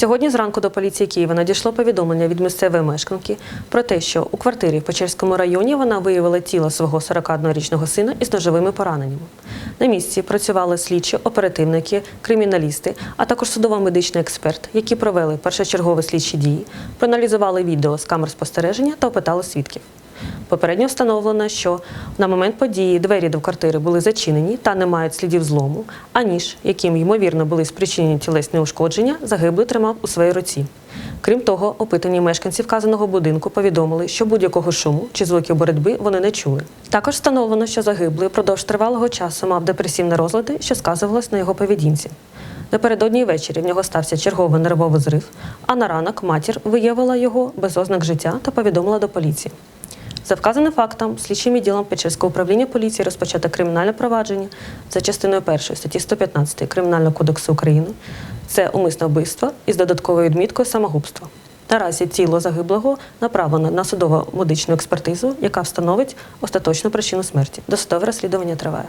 Сьогодні зранку до поліції Києва надійшло повідомлення від місцевої мешканки про те, що у квартирі в Печерському районі вона виявила тіло свого 41-річного сина із ножовими пораненнями. На місці працювали слідчі, оперативники, криміналісти, а також судово-медичний експерт, які провели першочергові слідчі дії, проаналізували відео з камер спостереження та опитали свідків. Попередньо встановлено, що на момент події двері до квартири були зачинені та не мають слідів злому, а ніж, яким ймовірно були спричинені тілесні ушкодження, загиблий тримав у своїй руці. Крім того, опитані мешканці вказаного будинку повідомили, що будь-якого шуму чи звуків боротьби вони не чули. Також встановлено, що загиблий впродовж тривалого часу мав депресивні розлади, що сказувалось на його поведінці. Напередодні ввечері в нього стався черговий нервовий зрив, а на ранок матір виявила його без ознак життя та повідомила до поліції. За вказаним фактом, слідчим відділом Печерського управління поліції розпочато кримінальне провадження за частиною 1 статті 115 Кримінального кодексу України. Це умисне вбивство із додатковою відміткою самогубства. Наразі тіло загиблого направлено на судово медичну експертизу, яка встановить остаточну причину смерті. Досудове розслідування триває.